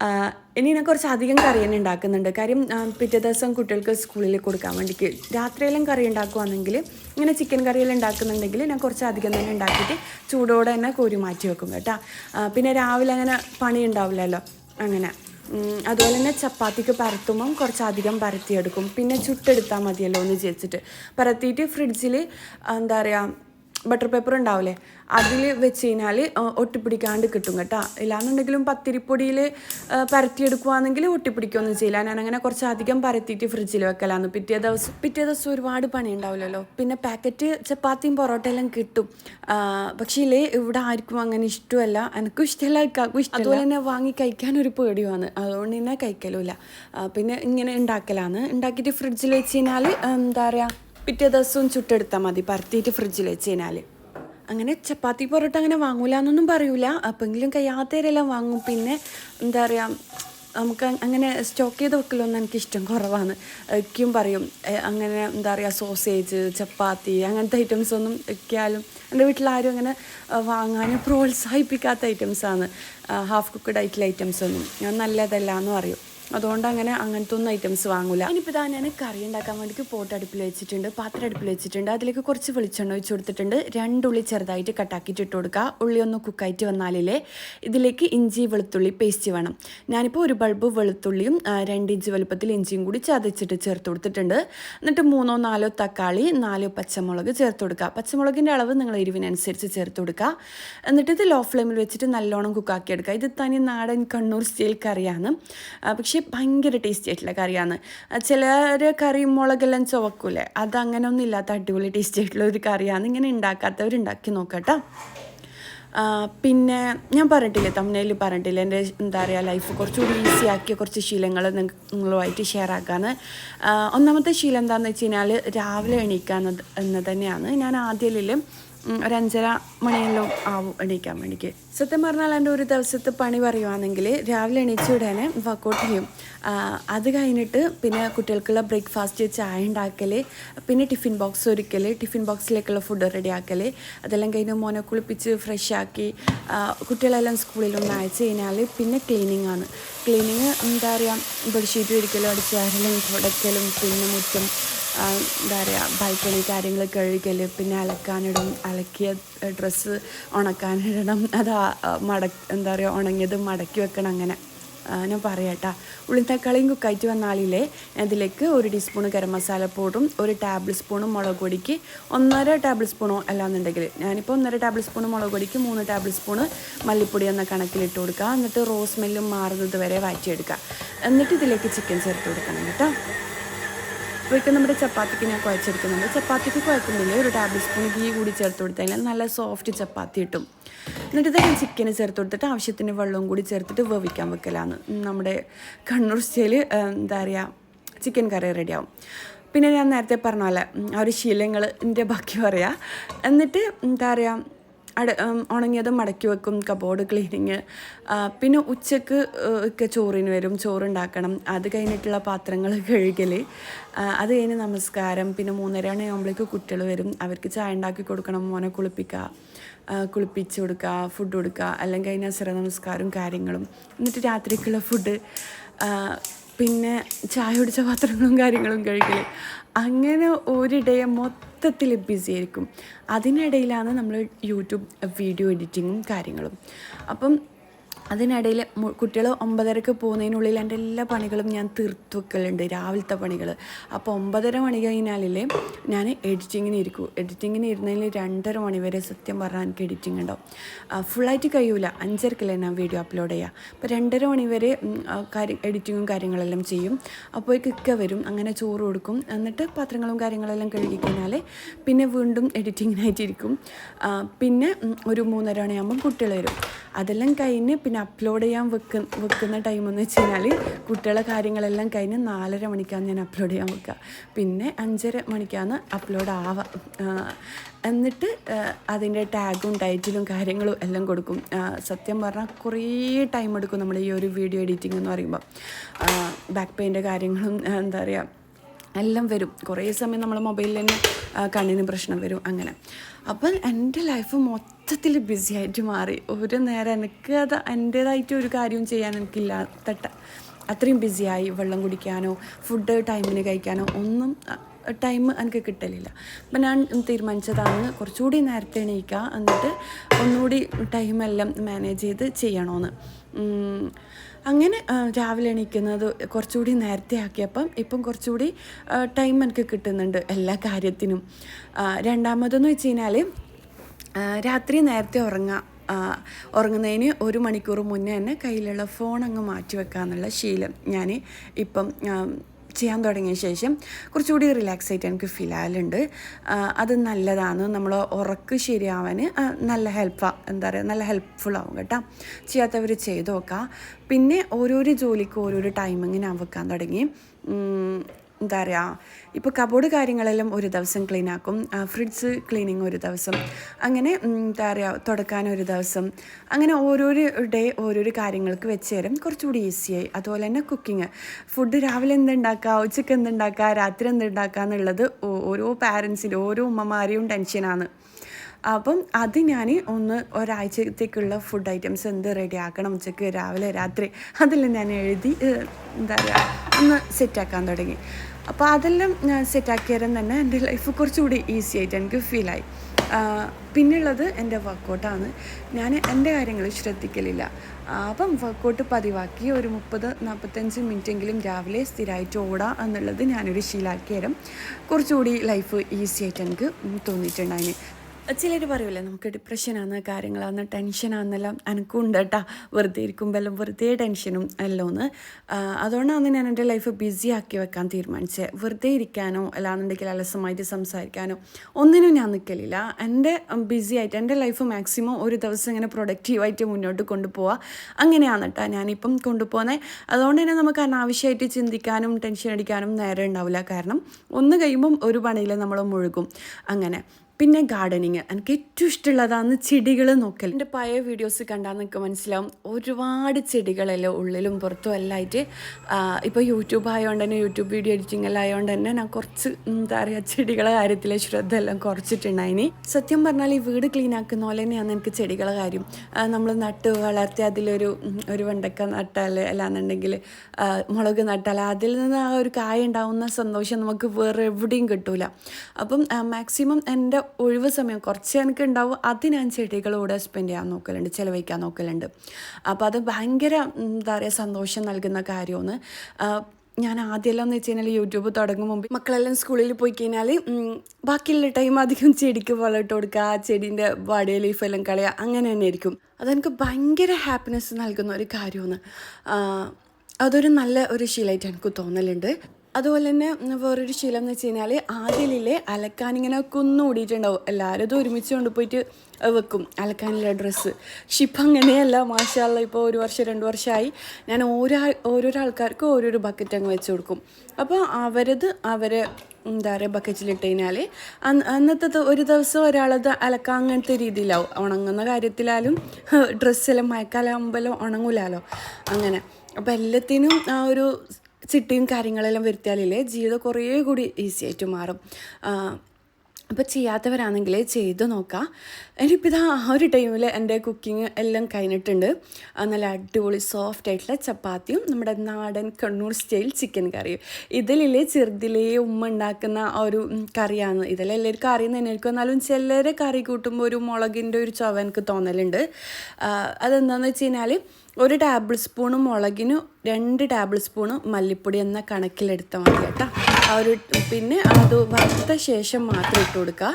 [SPEAKER 1] ആ, ഇനി ഞാൻ കുറച്ച് അധികം കറി തന്നെ ഉണ്ടാക്കുന്നുണ്ട്. കാര്യം ആ, പിറ്റേ ദിവസം കുട്ടികൾക്ക് സ്കൂളിൽ കൊടുക്കാൻ വേണ്ടിക്ക് രാത്രിയെല്ലാം കറി ഉണ്ടാക്കുവാണെങ്കിൽ ഇങ്ങനെ ചിക്കൻ കറിയെല്ലാം ഉണ്ടാക്കുന്നുണ്ടെങ്കിൽ ഞാൻ കുറച്ച് അധികം തന്നെ ഉണ്ടാക്കിയിട്ട് ചൂടോടെ തന്നെ കോരി മാറ്റി വെക്കും കേട്ടോ. പിന്നെ രാവിലെ അങ്ങനെ പണി ഉണ്ടാവില്ലല്ലോ അങ്ങനെ. അതുപോലെ തന്നെ ചപ്പാത്തിക്ക് പരത്തുമ്പം കുറച്ചധികം പരത്തിയെടുക്കും. പിന്നെ ചുട്ടെടുത്താൽ മതിയല്ലോ എന്ന് വിചാരിച്ചിട്ട്. പരത്തിയിട്ട് ഫ്രിഡ്ജിൽ എന്താ പറയുക ബട്ടർ പേപ്പർ ഉണ്ടാവില്ലേ? അതിൽ വെച്ച് കഴിഞ്ഞാൽ ഒട്ടിപ്പിടിക്കാണ്ട് കിട്ടും കേട്ടോ. ഇല്ലാന്നുണ്ടെങ്കിലും പത്തിരിപ്പൊടിയിൽ പരത്തിയെടുക്കുവാണെങ്കിൽ ഒട്ടിപ്പിടിക്കുകയൊന്നും ചെയ്യില്ല. ഞാൻ അങ്ങനെ കുറച്ച് അധികം പരത്തിയിട്ട് ഫ്രിഡ്ജിൽ വെക്കലാന്ന്. പിറ്റേ ദിവസം പിറ്റേ ദിവസം ഒരുപാട് പണി ഉണ്ടാവില്ലല്ലോ പിന്നെ പാക്കറ്റ് ചപ്പാത്തിയും പൊറോട്ടയെല്ലാം കിട്ടും. പക്ഷേ ഇല്ലേ ഇവിടെ ആർക്കും അങ്ങനെ ഇഷ്ടമല്ല. എനിക്കും ഇഷ്ടമല്ല ഇക്കാക്കും ഇഷ്ടം അതുപോലെ തന്നെ വാങ്ങി കഴിക്കാൻ ഒരു പേടിയുമാണ്. അതുകൊണ്ട് തന്നെ കഴിക്കലുമില്ല. പിന്നെ ഇങ്ങനെ ഉണ്ടാക്കലാണ് ഉണ്ടാക്കിയിട്ട് ഫ്രിഡ്ജിൽ വെച്ച് കഴിഞ്ഞാൽ എന്താ പറയുക പിറ്റേ ദിവസവും ചുട്ടെടുത്താൽ മതി. പരത്തിയിട്ട് ഫ്രിഡ്ജിൽ വെച്ച് കഴിഞ്ഞാൽ അങ്ങനെ ചപ്പാത്തി പൊറോട്ട അങ്ങനെ വാങ്ങൂല എന്നൊന്നും പറയൂല. അപ്പെങ്കിലും കയ്യാത്തേരെല്ലാം വാങ്ങും. പിന്നെ എന്താ പറയുക നമുക്ക് അങ്ങനെ സ്റ്റോക്ക് ചെയ്ത് വെക്കലൊന്നും എനിക്ക് ഇഷ്ടം കുറവാണ്. ഒക്കെയും പറയും "ഏ, അങ്ങനെ എന്താ പറയുക സോസേജ് ചപ്പാത്തി അങ്ങനത്തെ ഐറ്റംസ് ഒന്നും വെക്കാലും എന്റെ വീട്ടിലാരും അങ്ങനെ വാങ്ങാനും പ്രോത്സാഹിപ്പിക്കാത്ത ഐറ്റംസാണ് ഹാഫ് കുക്ക്ഡ് ആയിട്ടുള്ള ഐറ്റംസ് ഒന്നും. ഞാൻ നല്ലതല്ല എന്ന് പറയും. അതുകൊണ്ട് അങ്ങനെ അങ്ങനത്തെ ഒന്നും ഐറ്റംസ് വാങ്ങൂല. ഇനിയിപ്പോൾ ഇതാ ഞാൻ കറി ഉണ്ടാക്കാൻ വേണ്ടിയിട്ട് പോട്ട് അടുപ്പിൽ വെച്ചിട്ടുണ്ട്. പാത്രം അടുപ്പിൽ വെച്ചിട്ടുണ്ട്. അതിലേക്ക് കുറച്ച് വെളിച്ചെണ്ണ ഒഴിച്ച് കൊടുത്തിട്ടുണ്ട്. രണ്ട് ഉള്ളി ചെറുതായിട്ട് കട്ടാക്കിയിട്ട് ഇട്ട് കൊടുക്കുക. ഉള്ളി ഒന്ന് കുക്കായിട്ട് വന്നാലേ ഇതിലേക്ക് ഇഞ്ചി വെളുത്തുള്ളി പേസ്റ്റ് വേണം. ഞാനിപ്പോൾ ഒരു ബൾബ് വെളുത്തുള്ളിയും രണ്ട് ഇഞ്ച് വലുപ്പത്തിൽ ഇഞ്ചിയും കൂടി ചതച്ചിട്ട് ചേർത്ത് കൊടുത്തിട്ടുണ്ട്. എന്നിട്ട് മൂന്നോ നാലോ തക്കാളി നാലോ പച്ചമുളക് ചേർത്ത് കൊടുക്കുക. പച്ചമുളകിന്റെ അളവ് നിങ്ങൾ എരിവിനനുസരിച്ച് ചേർത്ത് കൊടുക്കുക. എന്നിട്ട് ഇത് ലോ ഫ്ലെയിമിൽ വെച്ചിട്ട് നല്ലോണം കുക്കാക്കി എടുക്കുക. ഇത് തനി നാടൻ കണ്ണൂർ സ്റ്റൈൽ കറിയാണ്. പക്ഷേ ഭയങ്കര ടേസ്റ്റി ആയിട്ടുള്ള കറിയാണ്. ചിലർ കറി മുളകെല്ലാം ചുവക്കൂലേ. അതങ്ങനെ ഒന്നും ഇല്ലാത്ത അടിപൊളി ടേസ്റ്റി ആയിട്ടുള്ള ഒരു കറിയാണ്. ഇങ്ങനെ ഉണ്ടാക്കാത്തവർ ഉണ്ടാക്കി നോക്കട്ടോ പിന്നെ ഞാൻ പറഞ്ഞിട്ടില്ലേ തമിഴിൽ പറഞ്ഞിട്ടില്ലേ എന്റെ എന്താ പറയുക ലൈഫ് കുറച്ചുകൂടി ഈസി ആക്കിയ കുറച്ച് ശീലങ്ങൾ നിങ്ങളുമായിട്ട് ഷെയർ ആക്കാന്ന്. ഒന്നാമത്തെ ശീലം എന്താണെന്ന് വെച്ച് കഴിഞ്ഞാൽ രാവിലെ എണീക്കുക എന്നത് എന്ന് തന്നെയാണ്. ഞാൻ ആദ്യമില്ലും ഒരു അഞ്ചര മണിയെല്ലാം ആവും എണീക്കാൻ വേണ്ടിക്ക്. സത്യം പറഞ്ഞാൽ എന്റെ ഒരു ദിവസത്തെ പണി പറയുവാണെങ്കിൽ രാവിലെ എണീച്ച ഉടനെ വർക്കൗട്ട് ചെയ്യും. അത് കഴിഞ്ഞിട്ട് പിന്നെ കുട്ടികൾക്കുള്ള ബ്രേക്ക്ഫാസ്റ്റ് ചായ ഉണ്ടാക്കൽ പിന്നെ ടിഫിൻ ബോക്സ് ഒരുക്കൽ ടിഫിൻ ബോക്സിലേക്കുള്ള ഫുഡ് റെഡി ആക്കൽ അതെല്ലാം കഴിഞ്ഞ് മോനെ കുളിപ്പിച്ച് ഫ്രഷ് ആക്കി കുട്ടികളെല്ലാം സ്കൂളിൽ ഒന്ന് അയച്ചു കഴിഞ്ഞാൽ പിന്നെ ക്ലീനിങ് ആണ്. ക്ലീനിങ് എന്താ പറയുക ബെഡ്ഷീറ്റ് ഒരിക്കലും അടിച്ചാരലും തുടയ്ക്കലും പിന്നെ മുറ്റം എന്താ പറയുക ബാൽക്കണി കാര്യങ്ങൾ കഴുകൽ പിന്നെ അലക്കാനിടും അലക്കിയ ഡ്രസ്സ് ഉണക്കാനിടണം അത് മട എന്താ പറയുക ഉണങ്ങിയത് മടക്കി വെക്കണം അങ്ങനെ. ഞാൻ പറയാട്ടാ. ഉള്ളി തക്കാളിയും കുക്കായിട്ട് വന്നാലില്ലേ അതിലേക്ക് ഒരു ടീസ്പൂൺ ഗരം മസാല പൗഡറും ഒരു ടേബിൾ സ്പൂണും മുളക് പൊടിക്ക് ഒന്നര ടേബിൾ സ്പൂണോ അല്ലാന്നുണ്ടെങ്കിൽ ഞാനിപ്പോൾ ഒന്നര ടേബിൾ സ്പൂൺ മുളക് പൊടിക്ക് മൂന്ന് ടേബിൾ സ്പൂണ് മല്ലിപ്പൊടി എന്ന കണക്കിലിട്ട് കൊടുക്കുക. എന്നിട്ട് റോസ് മെല്ലും മാറുന്നത് വരെ വാറ്റിയെടുക്കുക എന്നിട്ട് ഇതിലേക്ക് ചിക്കൻ ചേർത്ത് കൊടുക്കണം കേട്ടോ. അപ്പോഴേക്കും നമ്മുടെ ചപ്പാത്തിക്ക് ഞാൻ കുഴച്ചെടുക്കുന്നുണ്ട്. ചപ്പാത്തിക്ക് കുഴക്കുന്നില്ല. ഒരു ടേബിൾ സ്പൂൺ ഗീ കൂടി ചേർത്ത് കൊടുത്താൽ നല്ല സോഫ്റ്റ് ചപ്പാത്തി കിട്ടും. എന്നിട്ട് ഇതൊക്കെ ചിക്കന് ചേർത്ത് കൊടുത്തിട്ട് ആവശ്യത്തിന് വെള്ളവും കൂടി ചേർത്തിട്ട് വേവിക്കാൻ വെക്കലാണ് നമ്മുടെ കണ്ണൂർ സ്റ്റൈൽ എന്താ പറയുക ചിക്കൻ കറി റെഡിയാവും പിന്നെ ഞാൻ നേരത്തെ പറഞ്ഞ പോലെ ആ ഒരു ശീലങ്ങൾ എന്റെ ബാക്കി പറയാം. എന്നിട്ട് എന്താ പറയുക അട ഉണങ്ങിയത് മടക്കി വെക്കും കബോർഡ് ക്ലീനിങ് പിന്നെ ഉച്ചയ്ക്ക് ഒക്കെ ചോറിന് വരും ചോറുണ്ടാക്കണം. അത് കഴിഞ്ഞിട്ടുള്ള പാത്രങ്ങൾ കഴുകൽ അത് കഴിഞ്ഞ് നമസ്കാരം. പിന്നെ മൂന്നര മണിയാകുമ്പോഴേക്ക് കുട്ടികൾ വരും. അവർക്ക് ചായ ഉണ്ടാക്കി കൊടുക്കണം മോനെ കുളിപ്പിക്കുക കുളിപ്പിച്ച് കൊടുക്കുക ഫുഡ് കൊടുക്കുക അല്ലെങ്കിൽ അതിന് അസുര നമസ്കാരവും കാര്യങ്ങളും. എന്നിട്ട് രാത്രിക്കുള്ള ഫുഡ് പിന്നെ ചായ കുടിച്ച പാത്രങ്ങളും കാര്യങ്ങളും കഴിക്കൽ അങ്ങനെ ഒരു ഡേ മൊത്തത്തിൽ ബിസി ആയിരിക്കും അതിനിടയിലാണ് നമ്മൾ യൂട്യൂബ് വീഡിയോ എഡിറ്റിങ്ങും കാര്യങ്ങളും. അപ്പം അതിനിടയിൽ കുട്ടികൾ ഒമ്പതരക്ക് പോകുന്നതിനുള്ളിൽ എന്റെ എല്ലാ പണികളും ഞാൻ തീർത്തു വെക്കലുണ്ട് രാവിലത്തെ പണികൾ അപ്പോൾ ഒമ്പതര മണി കഴിഞ്ഞാലേ ഞാൻ എഡിറ്റിങ്ങിന് ഇരിക്കും. എഡിറ്റിങ്ങിന് ഇരുന്നതിൽ രണ്ടര മണി വരെ സത്യം പറഞ്ഞാൽ എനിക്ക് എഡിറ്റിംഗ് ഉണ്ടാവും. ഫുള്ളായിട്ട് കഴിയൂല. അഞ്ചരക്കല്ലേ ഞാൻ വീഡിയോ അപ്ലോഡ് ചെയ്യുക അപ്പോൾ രണ്ടര മണി വരെ കാര്യം എഡിറ്റിങ്ങും കാര്യങ്ങളെല്ലാം ചെയ്യും. അപ്പോൾ കിക്ക വരും. അങ്ങനെ ചോറ് കൊടുക്കും. എന്നിട്ട് പാത്രങ്ങളും കാര്യങ്ങളെല്ലാം കഴുകി കഴിഞ്ഞാൽ പിന്നെ വീണ്ടും എഡിറ്റിങ്ങിനായിട്ടിരിക്കും പിന്നെ ഒരു മൂന്നര മണിയാകുമ്പം കുട്ടികൾ വരും. അതെല്ലാം കഴിഞ്ഞ് പിന്നെ അപ്ലോഡ് ചെയ്യാൻ വെക്ക വെക്കുന്ന ടൈം എന്ന് വെച്ച് കഴിഞ്ഞാൽ കുട്ടികളെ കാര്യങ്ങളെല്ലാം കഴിഞ്ഞ് നാലര മണിക്കാണ് ഞാൻ അപ്ലോഡ് ചെയ്യാൻ വെക്കുക. പിന്നെ അഞ്ചര മണിക്കാണ് അപ്ലോഡ് ആവുക എന്നിട്ട് അതിന്റെ ടാഗും ടൈറ്റിലും കാര്യങ്ങളും എല്ലാം കൊടുക്കും. സത്യം പറഞ്ഞാൽ കുറേ ടൈം എടുക്കും നമ്മുടെ ഈ ഒരു വീഡിയോ എഡിറ്റിംഗ് എന്ന് പറയുമ്പോൾ ബാക്ക് പെയിന്റെ കാര്യങ്ങളും എന്താ പറയുക എല്ലാം വരും. കുറേ സമയം നമ്മൾ മൊബൈലിൽ തന്നെ കണ്ണിന് പ്രശ്നം വരും അങ്ങനെ. അപ്പം എന്റെ ലൈഫ് മൊത്തത്തിൽ ബിസി ആയിട്ട് മാറി. ഒരു നേരം എനിക്ക് അത് എന്റേതായിട്ട് ഒരു കാര്യവും ചെയ്യാൻ എനിക്കില്ലാത്ത അത്രയും ബിസിയായി വെള്ളം കുടിക്കാനോ ഫുഡ് ടൈമിന് കഴിക്കാനോ ഒന്നും ടൈം എനിക്ക് കിട്ടലില്ല. അപ്പം ഞാൻ തീരുമാനിച്ചതാണ് കുറച്ചുകൂടി നേരത്തെ എണീക്കുക എന്നിട്ട് ഒന്നുകൂടി ടൈമെല്ലാം മാനേജ് ചെയ്ത് ചെയ്യണമെന്ന് അങ്ങനെ രാവിലെ എണീക്കുന്നത് കുറച്ചുകൂടി നേരത്തെ ആക്കിയപ്പം ഇപ്പം കുറച്ചുകൂടി ടൈം എനിക്ക് കിട്ടുന്നുണ്ട് എല്ലാ കാര്യത്തിനും. രണ്ടാമതെന്ന് വെച്ച് കഴിഞ്ഞാൽ രാത്രി നേരത്തെ ഉറങ്ങുക ഉറങ്ങുന്നതിന് ഒരു മണിക്കൂർ മുന്നേ തന്നെ കയ്യിലുള്ള ഫോൺ അങ്ങ് മാറ്റി വെക്കാന്നുള്ള ശീലം ഞാൻ ഇപ്പം ചെയ്യാൻ തുടങ്ങിയ ശേഷം കുറച്ചുകൂടി റിലാക്സ് ആയിട്ട് എനിക്ക് ഫീൽ ആയാലുണ്ട് അത് നല്ലതാണ്. നമ്മൾ ഉറക്ക് ശരിയാവാൻ നല്ല ഹെൽപ്പാണ് എന്താ പറയുക നല്ല ഹെൽപ്ഫുൾ ആവും കേട്ടോ. ചെയ്യാത്തവർ ചെയ്ത് നോക്കാം. പിന്നെ ഓരോരോ ജോലിക്ക് ഓരോരോ ടൈമിങ്ങിന് വെക്കാൻ തുടങ്ങി. എന്താ പറയുക ഇപ്പോൾ കബോർഡ് കാര്യങ്ങളെല്ലാം ഒരു ദിവസം ക്ലീൻ ആക്കും ഫ്രിഡ്ജ് ക്ലീനിങ് ഒരു ദിവസം അങ്ങനെ എന്താ പറയുക തുടക്കാൻ ഒരു ദിവസം അങ്ങനെ ഓരോരോ ഡേ ഓരോരോ കാര്യങ്ങൾക്ക് വെച്ച് തരും. കുറച്ചുകൂടി ഈസിയായി അതുപോലെ തന്നെ കുക്കിങ് ഫുഡ് രാവിലെ എന്തുണ്ടാക്കുക ഉച്ചയ്ക്ക് എന്തുണ്ടാക്കുക രാത്രി എന്തുണ്ടാക്കുക എന്നുള്ളത് ഓരോ പാരൻസിന്റെ ഓരോ ഉമ്മമാരെയും ടെൻഷനാണ് അപ്പം അത് ഞാൻ ഒന്ന് ഒരാഴ്ചത്തേക്കുള്ള ഫുഡ് ഐറ്റംസ് എന്ത് റെഡി ആക്കണം ഉച്ചയ്ക്ക് രാവിലെ രാത്രി അതെല്ലാം ഞാൻ എഴുതി എന്താ പറയുക ഒന്ന് സെറ്റാക്കാൻ തുടങ്ങി. അപ്പോൾ അതെല്ലാം ഞാൻ സെറ്റാക്കിയാലും തന്നെ എന്റെ ലൈഫ് കുറച്ചുകൂടി ഈസി ആയിട്ട് എനിക്ക് ഫീലായി പിന്നുള്ളത് എന്റെ വർക്കൗട്ടാണ് ഞാൻ എന്റെ കാര്യങ്ങൾ ശ്രദ്ധിക്കലില്ല. അപ്പം വർക്കൗട്ട് പതിവാക്കി ഒരു മുപ്പത് നാൽപ്പത്തഞ്ച് മിനിറ്റെങ്കിലും രാവിലെ സ്ഥിരമായിട്ട് ഓടാം എന്നുള്ളത് ഞാനൊരു ശീലാക്കി തരും കുറച്ചുകൂടി ലൈഫ് ഈസി ആയിട്ട് എനിക്ക് തോന്നിയിട്ടുണ്ടായിന്. ചിലർ പറയൂലേ നമുക്ക് ഡിപ്രഷനാണ് കാര്യങ്ങളാണ് ടെൻഷനാണെന്നെല്ലാം എനിക്കും ഉണ്ട് കേട്ടോ വെറുതെ ഇരിക്കുമ്പോൾ എല്ലാം വെറുതെ ടെൻഷനും എല്ലാം ഒന്ന് അതുകൊണ്ടാണ് ഞാൻ എന്റെ ലൈഫ് ബിസി ആക്കി വെക്കാൻ തീരുമാനിച്ചത് വെറുതെ ഇരിക്കാനോ അല്ലാന്നുണ്ടെങ്കിൽ അലസമായിട്ട് സംസാരിക്കാനോ ഒന്നിനും ഞാൻ നിൽക്കലില്ല എന്റെ ബിസി ആയിട്ട് എന്റെ ലൈഫ് മാക്സിമം ഒരു ദിവസം ഇങ്ങനെ പ്രൊഡക്റ്റീവായിട്ട് മുന്നോട്ട് കൊണ്ടുപോവുക അങ്ങനെയാണ് കേട്ടോ ഞാനിപ്പം കൊണ്ടുപോകുന്നത് അതുകൊണ്ട് തന്നെ നമുക്ക് അനാവശ്യമായിട്ട് ചിന്തിക്കാനും ടെൻഷൻ അടിക്കാനും നേരം ഉണ്ടാവില്ല. കാരണം ഒന്ന് കഴിയുമ്പം ഒരു പണിയിൽ നമ്മൾ മുഴുകും. അങ്ങനെ. പിന്നെ ഗാർഡനിങ് എനിക്ക് ഏറ്റവും ഇഷ്ടമുള്ളതാണ് ചെടികൾ നോക്കൽ. എന്റെ പഴയ വീഡിയോസ് കണ്ടാൽ നിങ്ങൾക്ക് മനസ്സിലാവും. ഒരുപാട് ചെടികളെല്ലാം ഉള്ളിലും പുറത്തും എല്ലാം ആയിട്ട് ഇപ്പോൾ യൂട്യൂബ് ആയതുകൊണ്ട് തന്നെ യൂട്യൂബ് വീഡിയോ എഡിറ്റിംഗ് എല്ലാം ആയതുകൊണ്ട് തന്നെ ഞാൻ കുറച്ച് എന്താ പറയുക ചെടികളെ കാര്യത്തിലെ ശ്രദ്ധ എല്ലാം കുറച്ചിട്ടുണ്ടായിനി. സത്യം പറഞ്ഞാൽ ഈ വീട് ക്ലീൻ ആക്കുന്ന പോലെ തന്നെയാണ് എനിക്ക് ചെടികളെ കാര്യം. നമ്മൾ നട്ട് വളർത്തി അതിലൊരു ഒരു വെണ്ടക്ക നട്ടാൽ അല്ലാന്നുണ്ടെങ്കിൽ മുളക് നട്ടാൽ അതിൽ നിന്ന് ആ ഒരു കായ ഉണ്ടാവുന്ന സന്തോഷം നമുക്ക് വേറെ എവിടെയും കിട്ടൂല. അപ്പം മാക്സിമം എന്റെ ഒഴിവ് സമയം കുറച്ച് എനിക്ക് ഉണ്ടാവും അത് ഞാൻ ചെടികളോട് സ്പെൻഡ് ചെയ്യാൻ നോക്കലുണ്ട് ചിലവഴിക്കാൻ നോക്കലുണ്ട്. അപ്പോൾ അത് ഭയങ്കര എന്താ പറയുക സന്തോഷം നൽകുന്ന കാര്യമാണ്. ഞാൻ ആദ്യമെല്ലാം എന്ന് വെച്ച് കഴിഞ്ഞാൽ യൂട്യൂബ് തുടങ്ങും മുമ്പ് മക്കളെല്ലാം സ്കൂളിൽ പോയി കഴിഞ്ഞാൽ ബാക്കിയുള്ള ടൈം അധികം ചെടിക്ക് വളമിട്ട് കൊടുക്കുക ആ ചെടീന്റെ വടയ ലീഫെല്ലാം കളയുക അങ്ങനെ തന്നെ ആയിരിക്കും. അതെനിക്ക് ഭയങ്കര ഹാപ്പിനെസ് നൽകുന്ന ഒരു കാര്യമാണ്. അതൊരു നല്ല ഒരു ശീലമായിട്ട് എനിക്ക് തോന്നലുണ്ട്. അതുപോലെ തന്നെ വേറൊരു ശീലം എന്ന് വെച്ച് കഴിഞ്ഞാൽ ആദ്യമില്ലേ അലക്കാനിങ്ങനെ കുന്നുകൂടിയിട്ടുണ്ടാവും എല്ലാവരും ഇത് ഒരുമിച്ച് കൊണ്ടുപോയിട്ട് വെക്കും. അലക്കാനുള്ള ഡ്രസ്സ് പക്ഷെ ഇപ്പം അങ്ങനെയല്ല. മാഷാല്ല ഇപ്പോൾ ഒരു വർഷം രണ്ട് വർഷമായി ഞാൻ ഓരോ ഓരോരോ ആൾക്കാർക്കും ഓരോരോ ബക്കറ്റ് അങ്ങ് വെച്ച് കൊടുക്കും. അപ്പോൾ അവരത് അവരെ എന്താ പറയുക ബക്കറ്റിലിട്ട് കഴിഞ്ഞാൽ അന്ന് അന്നത്തെ ഒരു ദിവസം ഒരാളത് അലക്കാൻ അങ്ങനത്തെ രീതിയിലാവും. ഉണങ്ങുന്ന കാര്യത്തിലാലും ഡ്രസ്സെല്ലാം മഴക്കാലാകുമ്പോഴെല്ലാം ഉണങ്ങൂലാലോ. അങ്ങനെ. അപ്പോൾ എല്ലാത്തിനും ആ ഒരു ചിട്ടയും കാര്യങ്ങളെല്ലാം വരുത്തിയാലില്ലേ? ജീവിതം കുറേ കൂടി ഈസി ആയിട്ട് മാറും. അപ്പോൾ ചെയ്യാത്തവരാണെങ്കിൽ ചെയ്ത് നോക്കാം. എനിക്കിപ്പോൾ ഇതാ ആ ഒരു ടൈമിൽ എന്റെ കുക്കിംഗ് എല്ലാം കഴിഞ്ഞിട്ടുണ്ട്. നല്ല അടിപൊളി സോഫ്റ്റ് ആയിട്ടുള്ള ചപ്പാത്തിയും നമ്മുടെ നാടൻ കണ്ണൂർ സ്റ്റൈൽ ചിക്കൻ കറിയും. ഇതിലെ ചെറുതിലേ ഉമ്മ ഉണ്ടാക്കുന്ന ആ ഒരു കറിയാണ്. ഇതെല്ലാം എല്ലാവർക്കും അറിയുന്ന എനിക്ക് എന്നാലും ചിലരെ കറി കൂട്ടുമ്പോൾ ഒരു മുളകിന്റെ ഒരു ചുവ എനിക്ക് തോന്നലുണ്ട്. അതെന്താണെന്ന് വെച്ച് കഴിഞ്ഞാൽ ഒരു ടേബിൾ സ്പൂണ് മുളകിന് രണ്ട് ടേബിൾ സ്പൂണ് മല്ലിപ്പൊടി എന്ന കണക്കിലെടുത്താൽ മതി കേട്ടോ. ഒരു പിന്നെ അത് വറുത്ത ശേഷം മാത്രം ഇട്ട് കൊടുക്കുക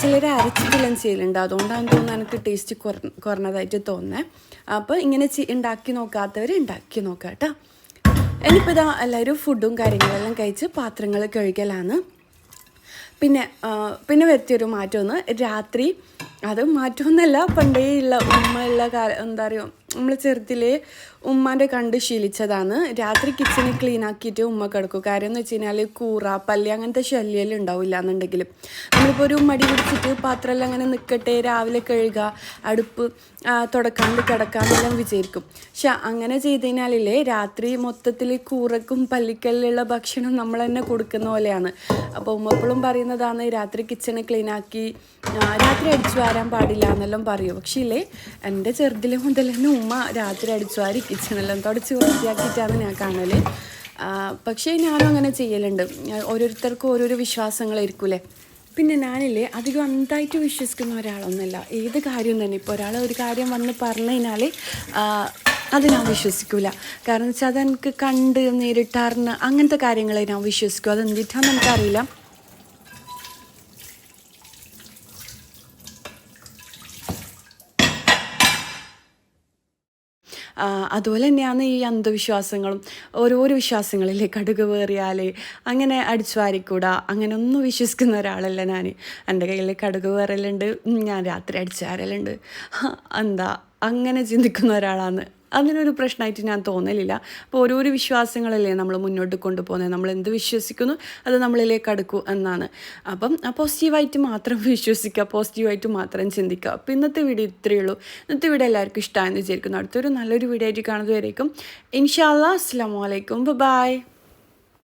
[SPEAKER 1] ചിലർ അരച്ചിട്ടെല്ലാം ചെയ്യലുണ്ട്. അതുകൊണ്ടാണ് തോന്നുന്നത് എനിക്ക് ടേസ്റ്റ് കുറ കുറഞ്ഞതായിട്ട് തോന്നുന്നത് അപ്പോൾ ഇങ്ങനെ ഉണ്ടാക്കി നോക്കാത്തവർ ഉണ്ടാക്കി നോക്കുക കേട്ടോ. ഇനിയിപ്പോൾ ഇതാ എല്ലാവരും ഫുഡും കാര്യങ്ങളെല്ലാം കഴിച്ച് പാത്രങ്ങൾ കഴുകലാണ്. പിന്നെ പിന്നെ വരുത്തിയൊരു മാറ്റമൊന്ന് രാത്രി അത് മാറ്റമൊന്നുമല്ല പണ്ടേ ഉള്ള ഉമ്മ ഉള്ള കാല എന്താ പറയുക നമ്മൾ ചെറുതിലേ ഉമ്മാന്റെ കണ്ട് ശീലിച്ചതാണ്. രാത്രി കിച്ചണിൽ ക്ലീൻ ആക്കിയിട്ട് ഉമ്മ കിടക്കും. കാര്യം എന്ന് വെച്ച് കഴിഞ്ഞാൽ കൂറ പല്ലി അങ്ങനത്തെ ശല്യം ഉണ്ടാവില്ല എന്നുണ്ടെങ്കിൽ. നമ്മളിപ്പോൾ ഒരു മടി പിടിച്ചിട്ട് പാത്രമെല്ലാം അങ്ങനെ നിൽക്കട്ടെ രാവിലെ കഴുകുക അടുപ്പ് തുടക്കാണ്ട് കിടക്കാമെന്നെല്ലാം വിചാരിക്കും. പക്ഷെ അങ്ങനെ ചെയ്ത് രാത്രി മൊത്തത്തിൽ കൂറക്കും പല്ലിക്കല്ലുള്ള ഭക്ഷണം നമ്മൾ തന്നെ കൊടുക്കുന്ന പോലെയാണ്. അപ്പോൾ ഉമ്മപ്പോഴും പറയുന്നതാണ് രാത്രി കിച്ചണ് ക്ലീൻ ആക്കി രാത്രി അടിച്ചു വാരാൻ പാടില്ല എന്നെല്ലാം പറയും. പക്ഷേ ഇല്ലേ എന്റെ ചെറുതിലെ മുതൽ തന്നെ ഉമ്മ രാത്രി അടിച്ചു വാരി കിച്ചണെല്ലാം തുടച്ച് വൃത്തിയാക്കിയിട്ടാണ് ഞാൻ കാണൽ പക്ഷേ ഞാനും അങ്ങനെ ചെയ്യലുണ്ട്. ഓരോരുത്തർക്കും ഓരോരോ വിശ്വാസങ്ങളായിരിക്കൂലേ പിന്നെ ഞാനില്ലേ അധികം അന്തായിട്ട് വിശ്വസിക്കുന്ന ഒരാളൊന്നുമല്ല. ഏത് കാര്യം തന്നെ. ഇപ്പോൾ ഒരാൾ ഒരു കാര്യം വന്ന് പറഞ്ഞു അത് ഞാൻ വിശ്വസിക്കൂല. കാരണം വെച്ചാൽ അതെനിക്ക് കണ്ട് നേരിട്ടറിഞ്ഞ് അങ്ങനത്തെ കാര്യങ്ങളെ ഞാൻ വിശ്വസിക്കും. അത് എന്തിട്ടാന്ന് എനിക്കറിയില്ല ആ, അതുപോലെ തന്നെയാണ് ഈ അന്ധവിശ്വാസങ്ങളും. ഓരോരോ വിശ്വാസങ്ങളില്ലേ കടുക് വേറിയാൽ അങ്ങനെ അടിച്ചു വാരിക്കൂടാ അങ്ങനെ ഒന്നും വിശ്വസിക്കുന്ന ഒരാളല്ല ഞാൻ എന്റെ കയ്യിൽ കടുക് വേറലുണ്ട് ഞാൻ രാത്രി അടിച്ചു വാരലുണ്ട് എന്താ അങ്ങനെ ചിന്തിക്കുന്ന ഒരാളാണ് അതിനൊരു പ്രശ്നമായിട്ട് ഞാൻ തോന്നലില്ല. അപ്പോൾ ഓരോരോ വിശ്വാസങ്ങളല്ലേ നമ്മൾ മുന്നോട്ട് കൊണ്ടുപോകുന്നത് നമ്മൾ എന്ത് വിശ്വസിക്കുന്നു അത് നമ്മളിലേക്ക് അടുക്കൂ എന്നാണ്. അപ്പം പോസിറ്റീവായിട്ട് മാത്രം വിശ്വസിക്കുക പോസിറ്റീവായിട്ട് മാത്രം ചിന്തിക്കുക. അപ്പോൾ ഇന്നത്തെ വീഡിയോ ഇത്രയേ ഉള്ളൂ. ഇന്നത്തെ വീഡിയോ എല്ലാവർക്കും ഇഷ്ടമായെന്ന് വിചാരിക്കുന്നു. അടുത്തൊരു നല്ലൊരു വീഡിയോ ആയിട്ട് കാണുന്നതുവരേക്കും. ഇൻഷാല്ലാ അസ്സാം വലൈക്കും ബൈ.